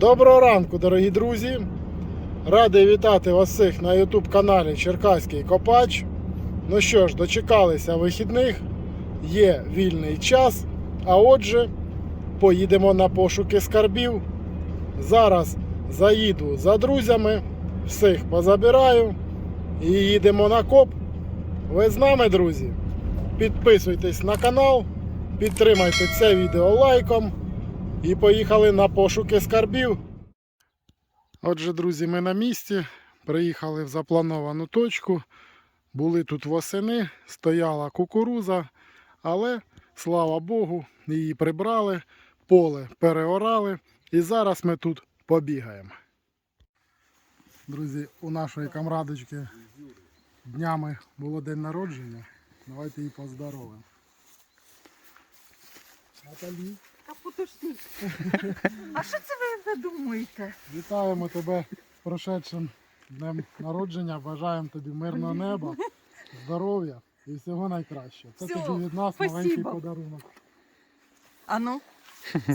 Доброго ранку, дорогі друзі! Радий вітати вас всіх на YouTube каналі Черкаський Копач. Ну що ж, дочекалися вихідних, є вільний час. А отже, поїдемо на пошуки скарбів. Зараз заїду за друзями, всіх позабираю і їдемо на коп. Ви з нами, друзі? Підписуйтесь на канал, підтримайте це відео лайком. І поїхали на пошуки скарбів. Отже, друзі, ми на місці. Приїхали в заплановану точку. Були тут восени, стояла кукуруза, але слава Богу, її прибрали, поле переорали. І зараз ми тут побігаємо. Друзі, у нашої камрадочки днями було день народження. Давайте її поздоровимо. Наталі. Та подожди. А що це ви задумуєте? Вітаємо тебе з прошедшим днем народження. Бажаємо тобі мирного неба, здоров'я і всього найкращого. Це Всього. тобі від нас Спасибо. маленький подарунок. Ану,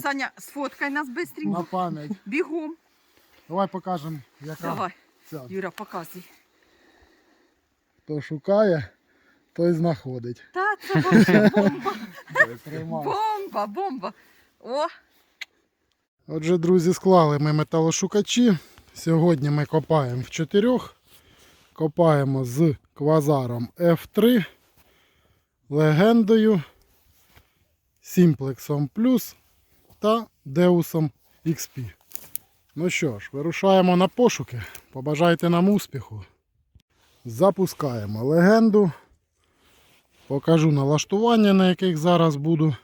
Саня, сфоткай нас На бистренько. пам'ять. Бігом. Давай покажемо, яка Давай, ця. Юра, показуй. Хто шукає, той знаходить. Та це бомба. Тримай. Бомба, бомба. О, Отже, друзі, склали ми металошукачі. Сьогодні ми копаємо в чотирьох. Копаємо з квазаром F3, легендою, Сімплексом Плюс та Деусом XP. Ну що ж, вирушаємо на пошуки. Побажайте нам успіху. Запускаємо легенду. Покажу налаштування, на яких зараз буду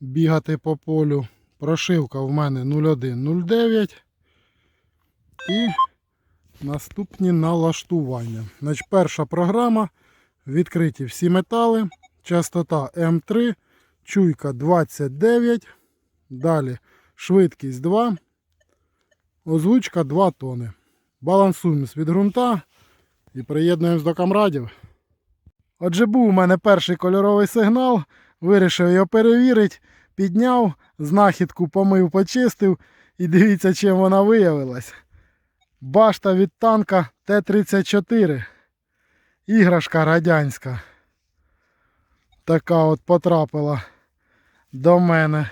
бігати по полю. Прошивка в мене 0109. І наступні налаштування. Значить, перша програма. Відкриті всі метали. Частота М3, чуйка 29. Далі швидкість 2. Озвучка 2 тони. Балансуємось від ґрунта і приєднуємось до камрадів. Отже, був у мене перший кольоровий сигнал. Вирішив його перевірити. Підняв, знахідку помив, почистив і дивіться, чим вона виявилась. Башта від танка Т-34. Іграшка радянська. Така от потрапила до мене.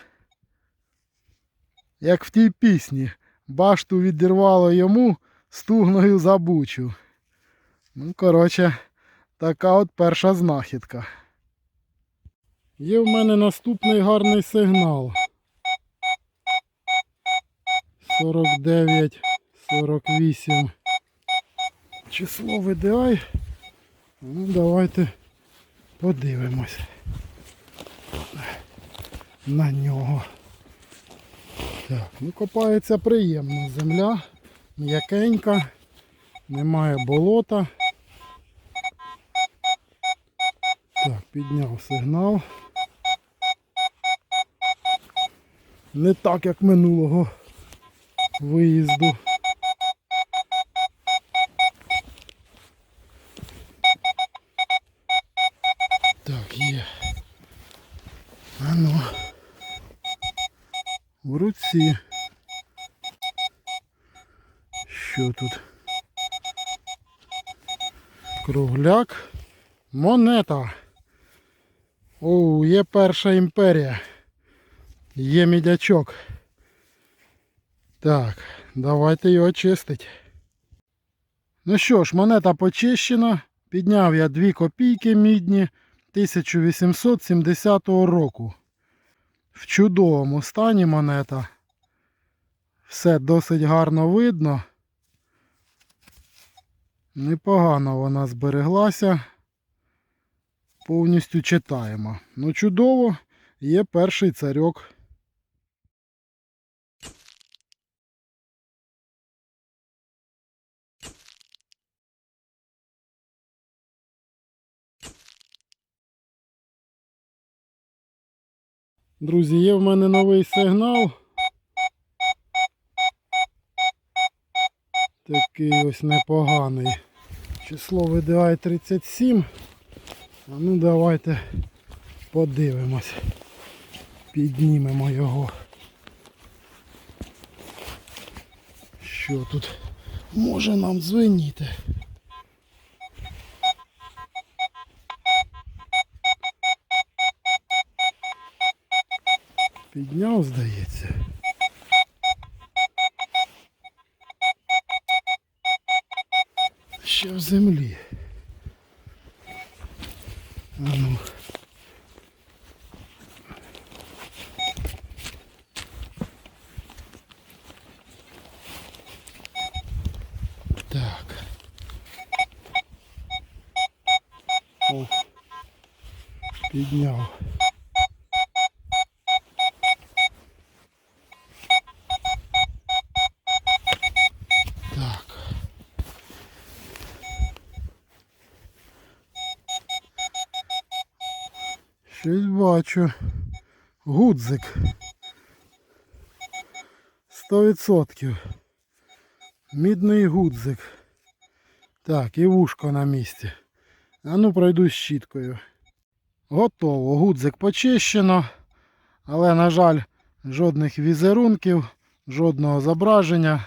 Як в тій пісні. Башту відірвало йому стугною забучу. Ну, коротше, така от перша знахідка. Є в мене наступний гарний сигнал. 49, 48. Число VDI. Ну, давайте подивимось на нього. Так, ну копається приємно. Земля м'якенька, немає болота. Так, підняв сигнал. Не так, як минулого виїзду. Так, є. А ну. В руці. Що тут? Кругляк. Монета. О, є перша імперія. Є мідячок. Так, давайте його чистить. Ну що ж, монета почищена. Підняв я 2 копійки мідні 1870 року. В чудовому стані монета. Все досить гарно видно. Непогано вона збереглася. Повністю читаємо. Ну, чудово, є перший царьок. Друзі, є в мене новий сигнал. Такий ось непоганий. Число VDI 37. А ну давайте подивимось. Піднімемо його. Що тут може нам дзвеніти? Підняв, здається. Ще в землі. А ну. Так. О. Підняв. Бачу. Гудзик. Сто відсотків. Мідний гудзик. Так, і вушко на місці. А ну пройду з щіткою. Готово. Гудзик почищено. Але, на жаль, жодних візерунків, жодного зображення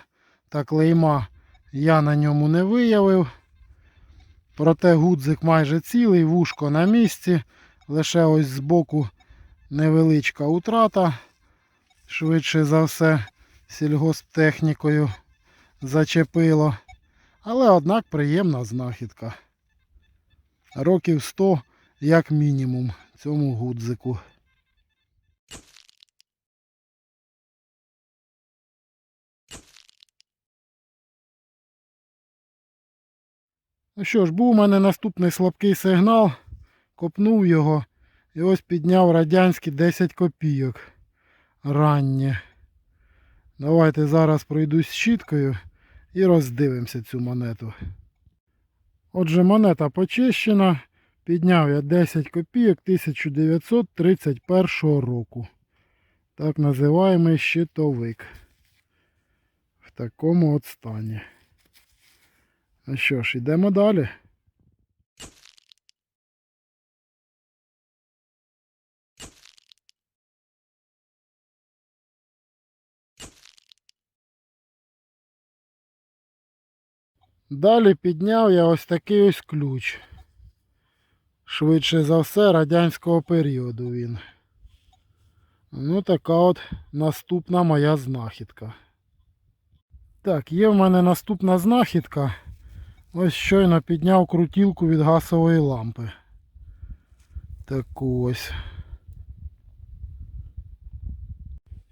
та клейма я на ньому не виявив. Проте гудзик майже цілий, вушко на місці. Лише ось збоку невеличка утрата. Швидше за все, сільгосптехнікою зачепило. Але однак приємна знахідка. Років 100 як мінімум цьому гудзику. Ну що ж, був у мене наступний слабкий сигнал. Копнув його і ось підняв радянські 10 копійок. Раннє. Давайте зараз пройдусь щіткою і роздивимося цю монету. Отже, монета почищена. Підняв я 10 копійок 1931 року. Так називаємий щитовик. В такому от стані. Ну що ж, йдемо далі. Далі підняв я ось такий ось ключ. Швидше за все радянського періоду він. Ну, така от наступна моя знахідка. Так, є в мене наступна знахідка. Ось щойно підняв крутілку від газової лампи. Таку ось.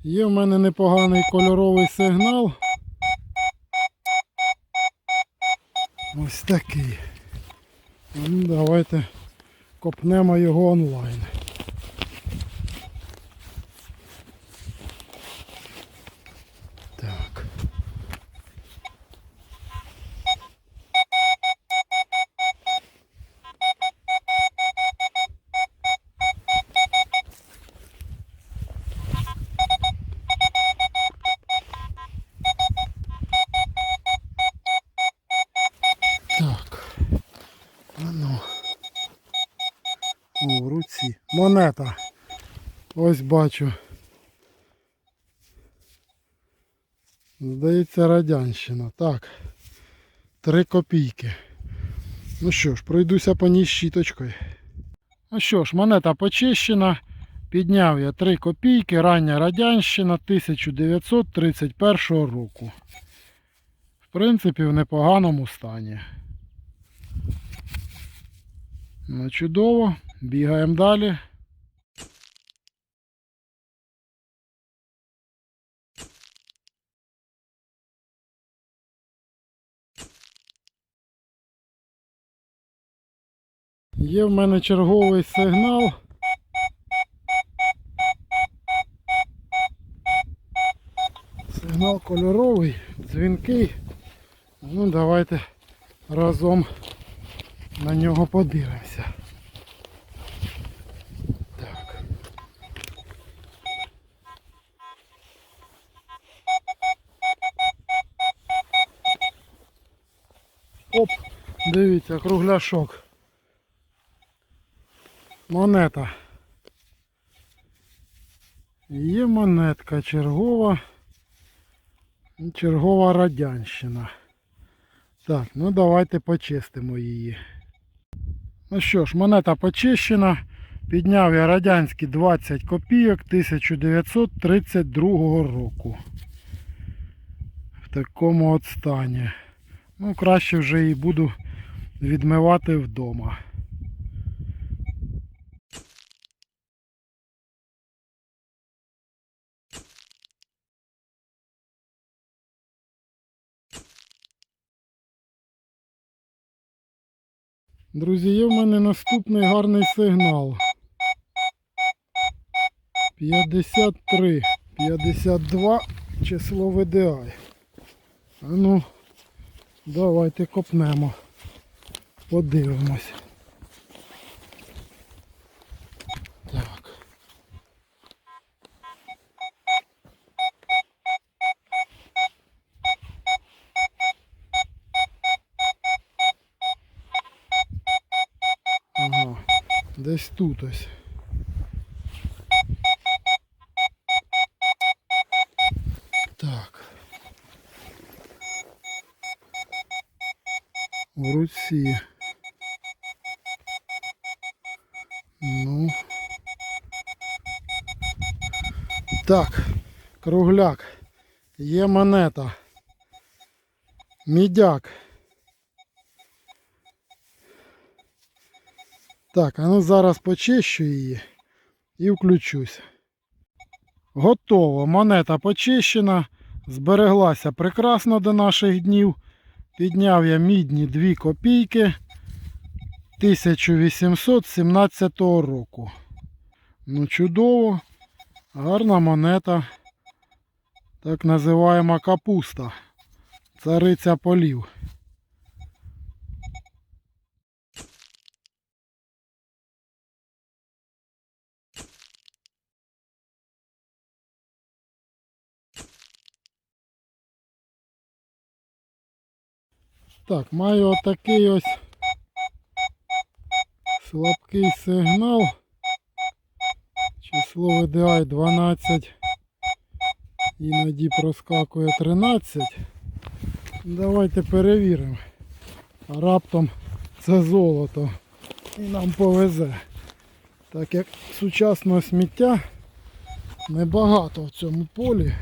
Є в мене непоганий кольоровий сигнал. Ось такий. Ну, давайте копнемо його онлайн. Ну. О, руці. Монета. Ось бачу. Здається, радянщина. Так. Три копійки. Ну що ж, пройдуся по ній щіточкою. Ну що ж, монета почищена. Підняв я 3 копійки, рання радянщина 1931 року. В принципі, в непоганому стані. Ну, чудово. Бігаємо далі. Є в мене черговий сигнал. Сигнал кольоровий, дзвінкий. Ну, давайте разом на нього подивимося. Так. Оп, дивіться, кругляшок. Монета. Є монетка чергова. Чергова радянщина. Так, ну давайте почистимо її. Ну що ж, монета почищена. Підняв я радянські 20 копійок 1932 року. В такому от стані. Ну, краще вже її буду відмивати вдома. Друзі, є в мене наступний гарний сигнал. 53, 52 число VDI. А ну, давайте копнемо. Подивимось. Десь тут ось. Так. В руці. Ну. Так, кругляк. Є монета. Мідяк. Так, а ну зараз почищу її і включусь. Готово. Монета почищена. Збереглася прекрасно до наших днів. Підняв я мідні 2 копійки 1817 року. Ну, чудово. Гарна монета. Так називаємо капуста. Цариця полів. Так, маю отакий ось слабкий сигнал. Число VDI 12. Іноді проскакує 13. Давайте перевіримо. Раптом це золото. І нам повезе. Так як сучасного сміття небагато в цьому полі.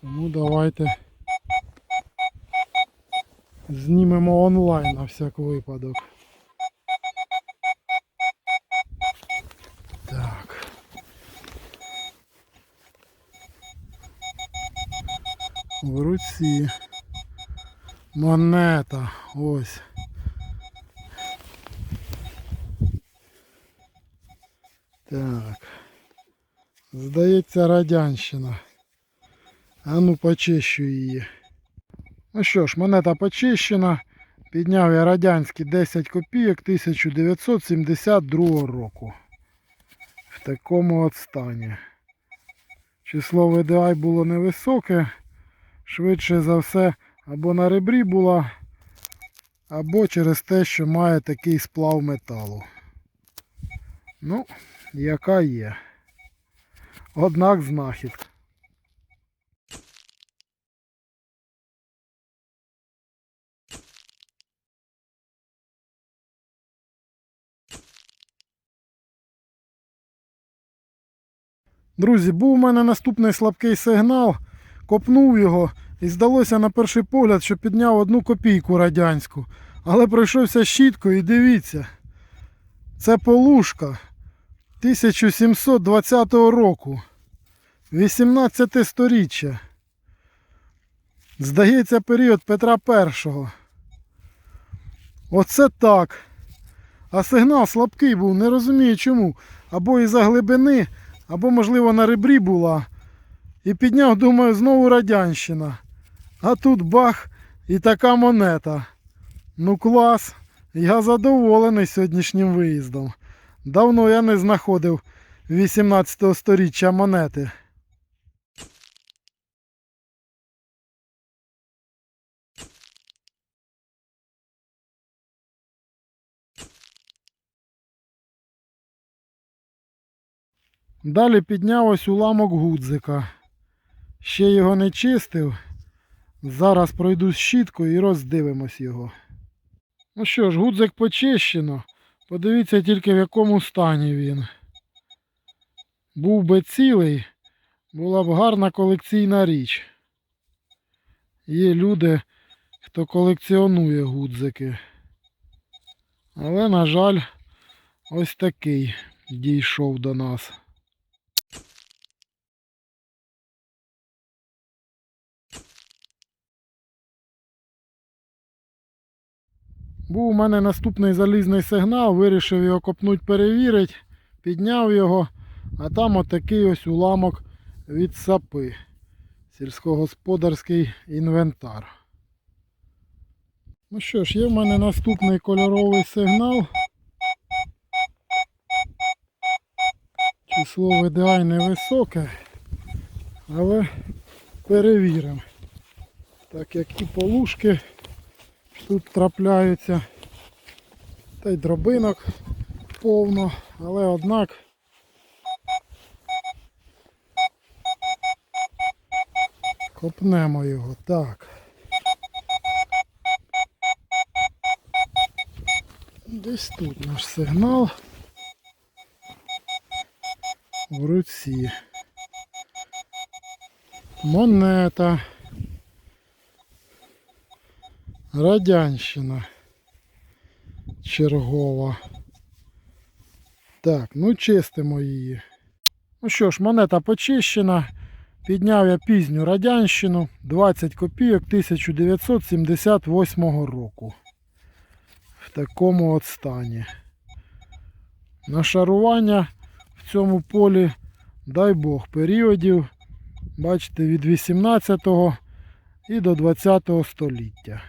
Тому давайте знімемо онлайн на всяк випадок. Так. В руці. Монета. Ось. Так. Здається, радянщина. А ну почищу її. Ну що ж, монета почищена. Підняв я радянські 10 копійок 1972 року. В такому от стані. Число VDI було невисоке. Швидше за все, або на ребрі була, або через те, що має такий сплав металу. Ну, яка є. Однак знахідка. Друзі, був у мене наступний слабкий сигнал. Копнув його і здалося на перший погляд, що підняв одну копійку радянську. Але пройшовся щіткою і дивіться. Це полушка 1720 року. 18 сторіччя. Здається, період Петра І. Оце так. А сигнал слабкий був, не розумію чому. Або із-за глибини, або, можливо, на ребрі була. І підняв, думаю, знову радянщина. А тут бах і така монета. Ну клас. Я задоволений сьогоднішнім виїздом. Давно я не знаходив 18 сторіччя монети. Далі підняв ось уламок гудзика. Ще його не чистив. Зараз пройду з щіткою і роздивимось його. Ну що ж, гудзик почищено. Подивіться тільки в якому стані він. Був би цілий, була б гарна колекційна річ. Є люди, хто колекціонує гудзики. Але, на жаль, ось такий дійшов до нас. Був у мене наступний залізний сигнал, вирішив його копнуть перевірити, підняв його, а там отакий ось уламок від сапи. Сільськогосподарський інвентар. Ну що ж, є в мене наступний кольоровий сигнал. Число VDI невисоке, але перевіримо. Так як і полушки тут трапляються, та й дробинок повно, але однак копнемо його. Так. Десь тут наш сигнал в руці. Монета. Радянщина. Чергова. Так, ну чистимо її. Ну що ж, монета почищена. Підняв я пізню радянщину 20 копійок 1978 року. В такому от стані. Нашарування в цьому полі, дай Бог, періодів, бачите, від 18 і до 20 століття.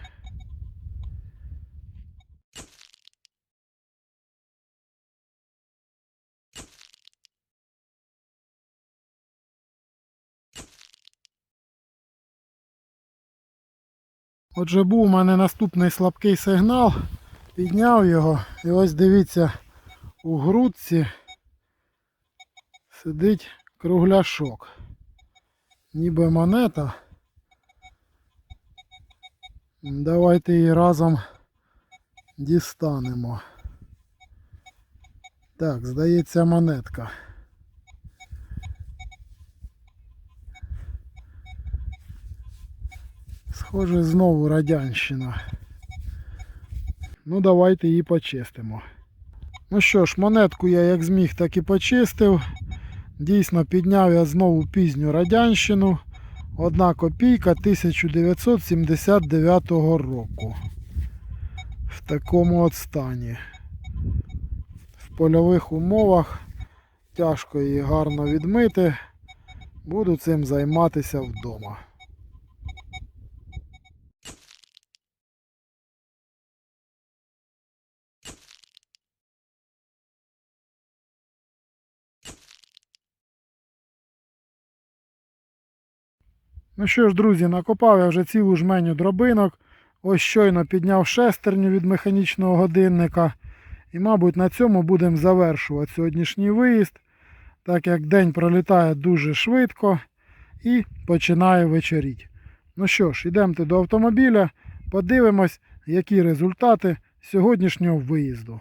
Отже, був у мене наступний слабкий сигнал, підняв його і ось дивіться, у грудці сидить кругляшок. Ніби монета. Давайте її разом дістанемо. Так, здається, монетка. Схоже, знову радянщина. Ну, давайте її почистимо. Ну що ж, монетку я як зміг, так і почистив. Дійсно, підняв я знову пізню радянщину. Одна копійка 1979 року. В такому от стані. В польових умовах тяжко її гарно відмити. Буду цим займатися вдома. Ну що ж, друзі, накопав я вже цілу жменю дробинок. Ось щойно підняв шестерню від механічного годинника. І, мабуть, на цьому будемо завершувати сьогоднішній виїзд, так як день пролітає дуже швидко і починає вечоріть. Ну що ж, йдемте до автомобіля, подивимось, які результати сьогоднішнього виїзду.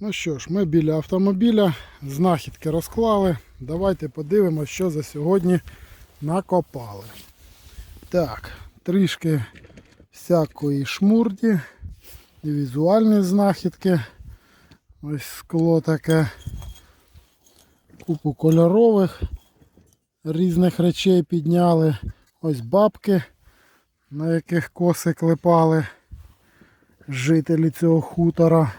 Ну що ж, ми біля автомобіля, знахідки розклали. Давайте подивимось, що за сьогодні накопали. Так, трішки всякої шмурді візуальні знахідки. Ось скло таке. Купу кольорових різних речей підняли. Ось бабки, на яких коси клепали жителі цього хутора.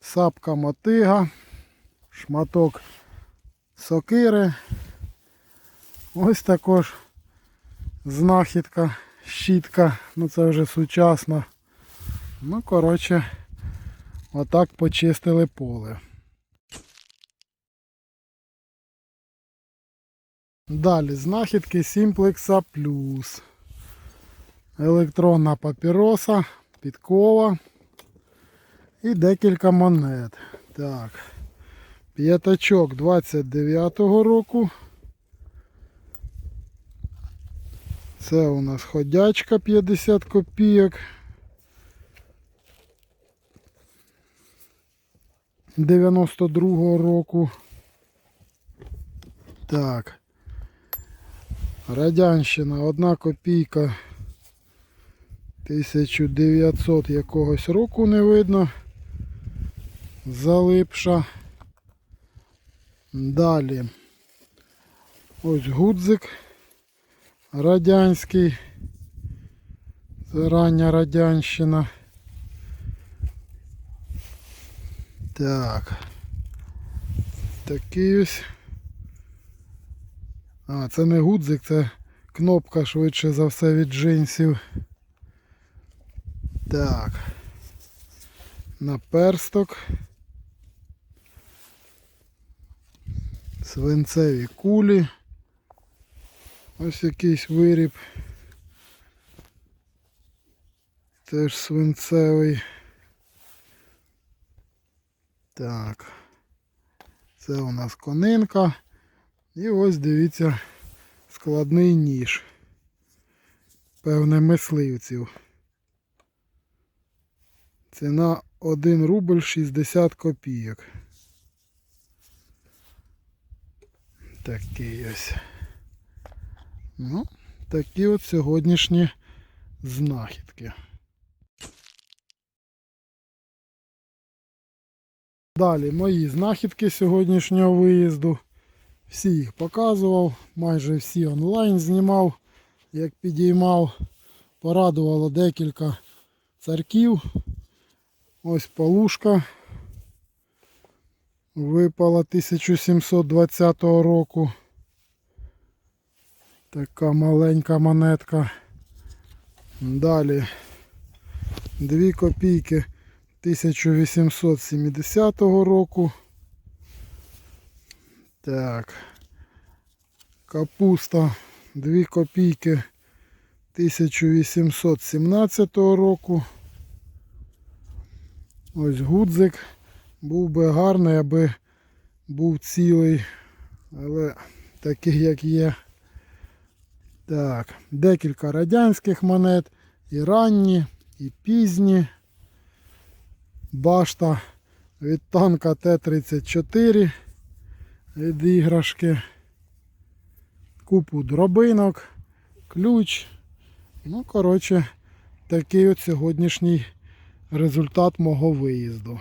Сапка мотига, шматок сокири. Ось також знахідка, щітка, ну це вже сучасна. Ну, коротше, отак почистили поле. Далі знахідки Simplex Plus. Електронна папіроса, підкова і декілька монет. Так. П'ятачок 29-го року. Це у нас ходячка 50 копійок. 92-го року. Так. Радянщина, одна копійка 1900 якогось року не видно. Залипша. Далі. Ось гудзик радянський. Це рання радянщина. Так. Такий ось. А, це не гудзик, це кнопка швидше за все від джинсів. Так. Наперсток. Свинцеві кулі. Ось якийсь виріб. Теж свинцевий. Так. Це у нас конинка. І ось дивіться складний ніж. Певне мисливців. Ціна 1 рубль 60 копійок. Такий ось. Ну, такі от сьогоднішні знахідки. Далі мої знахідки сьогоднішнього виїзду. Всі їх показував, майже всі онлайн знімав, як підіймав. Порадувало декілька царків. Ось полушка випала 1720 року. Така маленька монетка. Далі 2 копійки 1870 року. Так. Капуста 2 копійки 1817 року. Ось гудзик. Був би гарний, аби був цілий, але такий як є. Так, декілька радянських монет, і ранні, і пізні. Башта від танка Т-34 від іграшки. Купу дробинок, ключ. Ну, коротше, такий от сьогоднішній результат мого виїзду.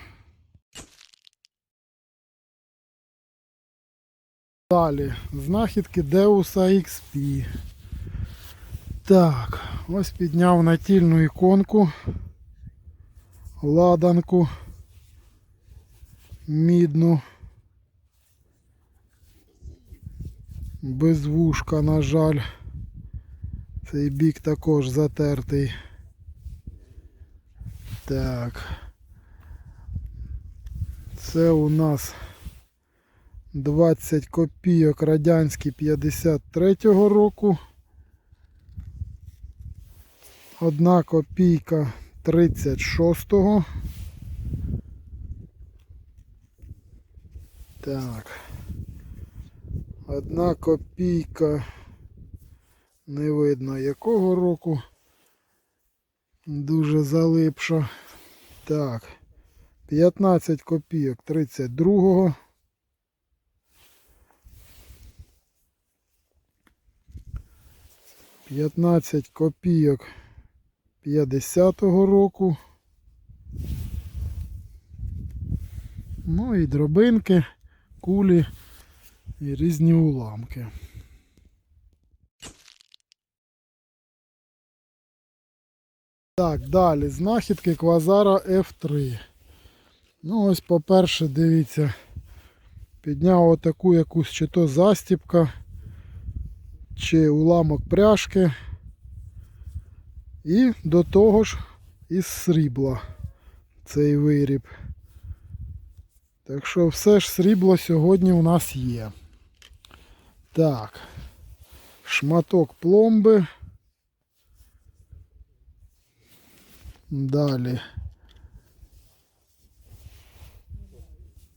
Далі, знахідки Деуса XP. Так, ось підняв натільну іконку, ладанку, мідну, без вушка, на жаль. Цей бік також затертий. Так. Це у нас 20 копійок радянські 53-го року. Одна копійка 36-го. Так. Одна копійка. Не видно якого року. Дуже залипша. Так. 15 копійок 32-го. П'ятнадцять копійок 50-го року. Ну і дробинки, кулі і різні уламки. Так, далі знахідки квазара F3. Ну ось, по-перше, дивіться, підняв отаку якусь чи то застіпка, чи уламок пряжки. І до того ж із срібла цей виріб. Так що все ж срібло сьогодні у нас є. Так. Шматок пломби. Далі.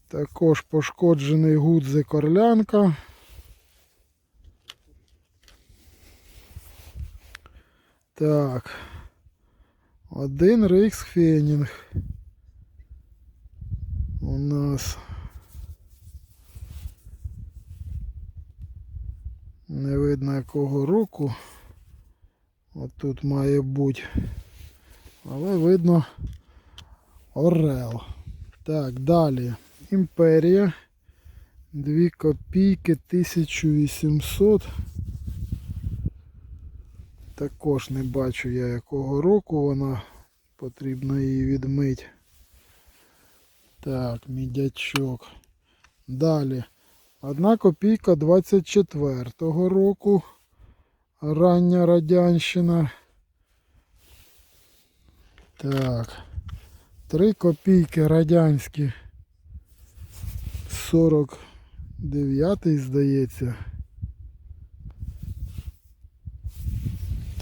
Також пошкоджений гудзик орлянка. Так. Один рейхсфенінг. У нас. Не видно якого року. От тут має бути. Але видно Орел. Так, далі. Імперія. Дві копійки 1800. Також не бачу я якого року вона. Потрібно її відмити. Так, мідячок. Далі. Одна копійка 24-го року. Рання радянщина. Так. Три копійки радянські. 49-й, здається.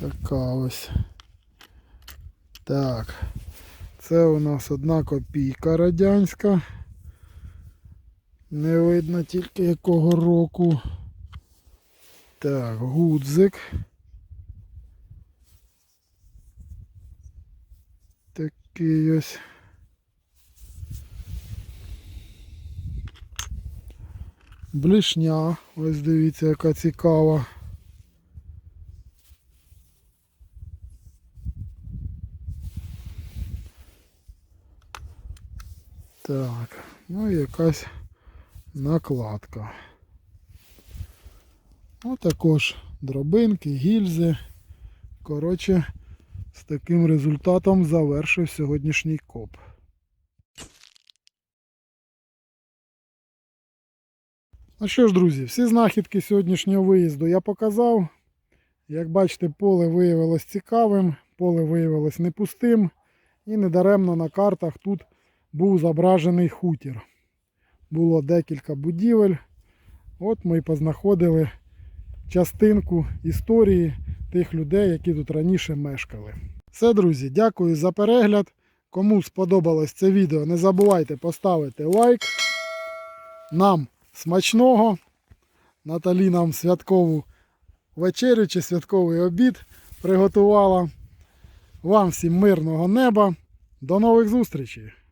Така ось. Так. Це у нас одна копійка радянська. Не видно тільки якого року. Так, гудзик. Такий ось. Блішня. Ось дивіться, яка цікава. Так, ну і якась накладка. Ну також дробинки, гільзи. Коротше, з таким результатом завершив сьогоднішній коп. Ну що ж, друзі, всі знахідки сьогоднішнього виїзду я показав. Як бачите, поле виявилось цікавим, поле виявилось не пустим. І недаремно на картах тут був зображений хутір. Було декілька будівель. От ми і познаходили частинку історії тих людей, які тут раніше мешкали. Все, друзі, дякую за перегляд. Кому сподобалось це відео, не забувайте поставити лайк. Нам смачного. Наталі нам святкову вечерю чи святковий обід приготувала. Вам всім мирного неба. До нових зустрічей!